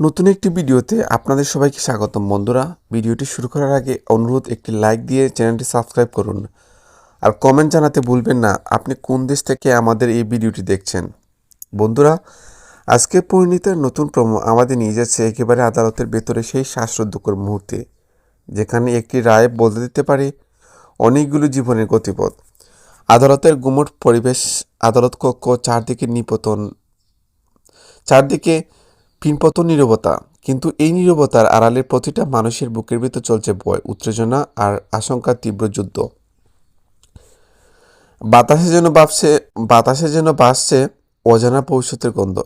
নতুন একটি ভিডিওতে আপনাদের সবাইকে স্বাগতম। বন্ধুরা, ভিডিওটি শুরু করার আগে অনুরোধ, একটি লাইক দিয়ে চ্যানেলটি সাবস্ক্রাইব করুন। আর কমেন্ট জানাতে ভুলবেন না, আপনি কোন দেশ থেকে আমাদের এই ভিডিওটি দেখছেন? বন্ধুরা আজকে পরিণীতের নতুন প্রমো আমাদের নিয়ে যাচ্ছে একেবারে আদালতের ভেতরে সেই শ্বাসরুদ্ধকর মুহূর্তে, যেখানে একটি রায় বদলে দিতে পারে অনেকগুলো জীবনের গতিপথ। আদালতের গুমট পরিবেশ, আদালত কক্ষ চারদিকে নিপতন, চারদিকে পিনপত নীরবতা। কিন্তু এই নীরবতার আড়ালে প্রতিটা মানুষের বুকের ভিতর চলছে ভয়, উত্তেজনা আর আশঙ্কার তীব্র যুদ্ধ। বাতাসে যেন ভাবছে, বাতাসে যেন বাসছে অজানা ভবিষ্যতের গন্ধ।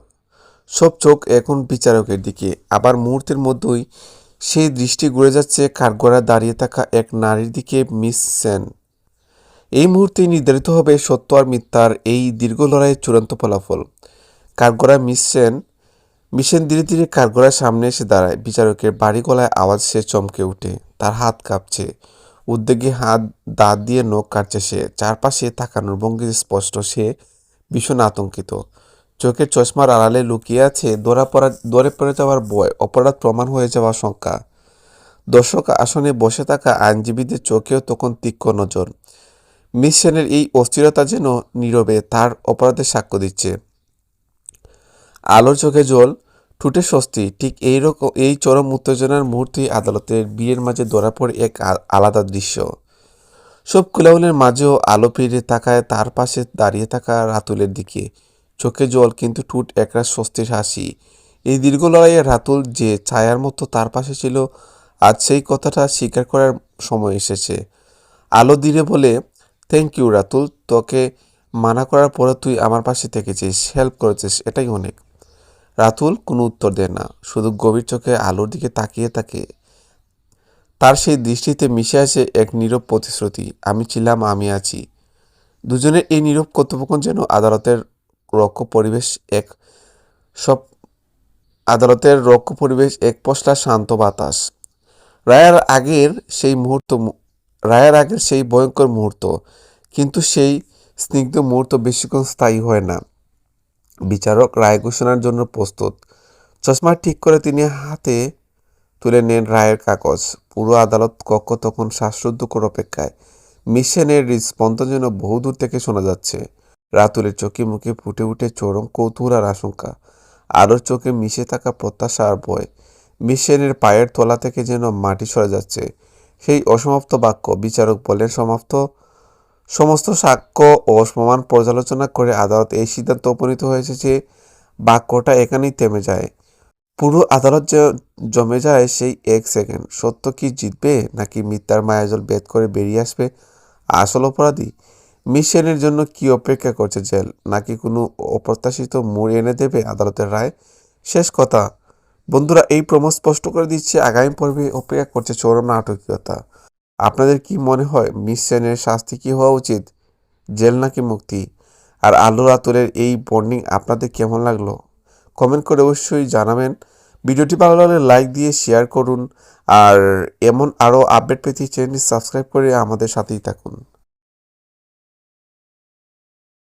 সব চোখ এখন বিচারকের দিকে। আবার মুহূর্তের মধ্যেই সেই দৃষ্টি ঘুরে যাচ্ছে কাঠগড়া দাঁড়িয়ে থাকা এক নারীর দিকে, মিস সেন। এই মুহূর্তেই নির্ধারিত হবে সত্য আর মিথ্যার এই দীর্ঘ লড়াইয়ের চূড়ান্ত ফলাফল। কাঠগড়া মিস সেন মিশেন ধীরে ধীরে কাঠগড়ার সামনে এসে দাঁড়ায়। বিচারকের বাড়ি গলায় আওয়াজ সে চমকে উঠে। তার হাত কাঁপছে। উদ্বেগে হাত দাঁত দিয়ে নখ কাটছে সে। চারপাশে তাকানোর ভঙ্গি স্পষ্ট। সে ভীষণ আতঙ্কিত। চোখের চশমার আড়ালে লুকিয়ে আছে দৌড়া পড়া দৌড়ে পড়ে যাওয়ার বয় অপরাধ প্রমাণ হয়ে যাওয়ার শঙ্কা। দর্শক আসনে বসে থাকা আইনজীবীদের চোখেও তখন তীক্ষ্ণ নজর। মিস এই অস্থিরতা যেন নীরবে তার অপরাধের সাক্ষ্য দিচ্ছে। আলোর চোখে জল ঠুটে স্বস্তি, ঠিক এই রকম এই চরম উত্তেজনার মুহূর্তেই আদালতের বিয়ের মাঝে ধরা পড়ে এক আলাদা দৃশ্য। সব কুলাউলের মাঝেও আলো ফিরে তাকায় তার পাশে দাঁড়িয়ে থাকা রাতুলের দিকে। চোখে জল, কিন্তু ঠুট একরা স্বস্তির হাসি। এই দীর্ঘ লড়াইয়ে রাতুল যে ছায়ার মতো তার পাশে ছিল, আজ সেই কথাটা স্বীকার করার সময় এসেছে। আলো ধীরে বলে থ্যাংক ইউ রাতুল, তোকে মানা করার পরে তুই আমার পাশে থেকেছিস হেল্প করেছিস, এটাই অনেক। রাতুল কোনো উত্তর দেয় না, শুধু গভীর চোখে আলোর দিকে তাকিয়ে থাকে। তার সেই দৃষ্টিতে মিশে আছে এক নীরব প্রতিশ্রুতি, আমি ছিলাম, আমি আছি। দুজনের এই নীরব কর্তৃপক্ষণ যেন আদালতের রক্ষ পরিবেশ এক সব, আদালতের রক্ষ পরিবেশ এক পশলা শান্ত বাতাস। রায়ের আগের সেই মুহূর্ত রায়ের আগের সেই ভয়ঙ্কর মুহূর্ত, কিন্তু সেই স্নিগ্ধ মুহূর্ত বেশিক্ষণ স্থায়ী হয় না। বিচারক রায় ঘোষণার জন্য প্রস্তুত। চশমা ঠিক করে তিনি হাতে তুলে নেন রায়ের কাগজ। পুরো আদালত কক্ষ তখন শ্বাসরুদ্ধকর অপেক্ষায়। মিশনের স্পন্দন যেন বহুদূর থেকে শোনা যাচ্ছে। রাতুলের চোখে মুখে ফুটে উঠে চরম কৌতূহল আর আশঙ্কা। আলোর চোখে মিশে থাকা প্রত্যাশা আর ভয়। মিশনের পায়ের তলা থেকে যেন মাটি সরে যাচ্ছে। সেই অসমাপ্ত বাক্য বিচারক বলেন, সমাপ্ত সমস্ত সাক্ষ্য ও প্রমাণ পর্যালোচনা করে আদালত এই সিদ্ধান্ত উপনীত হয়েছে যে বাক্যটা এখানেই থেমে যায়। পুরো আদালত যে জমে যায় সেই এক সেকেন্ড। সত্য কি জিতবে নাকি মিথ্যার মায়াজল বেদ করে বেরিয়ে আসবে? আসল অপরাধী? মিশনের জন্য কি অপেক্ষা করছে জেল? নাকি কোনো অপ্রত্যাশিত মোড় এনে দেবে আদালতের রায়? শেষ কথা। বন্ধুরা, এই প্রমো স্পষ্ট করে দিচ্ছে আগামী পর্বে অপেক্ষা করছে চরম নাটকীয়তা। আপনাদের কি মনে হয় মিসেনের শাস্তি কি হওয়া উচিত? জেল নাকি মুক্তি? আর আলু রাতুলের এই বন্ডিং আপনাদের কেমন লাগল? কমেন্ট করে অবশ্যই জানাবেন। ভিডিওটি ভালো লাগলে লাইক দিয়ে শেয়ার করুন। আর এমন আরও আপডেট পেতে চ্যানেলটি সাবস্ক্রাইব করে আমাদের সাথেই থাকুন।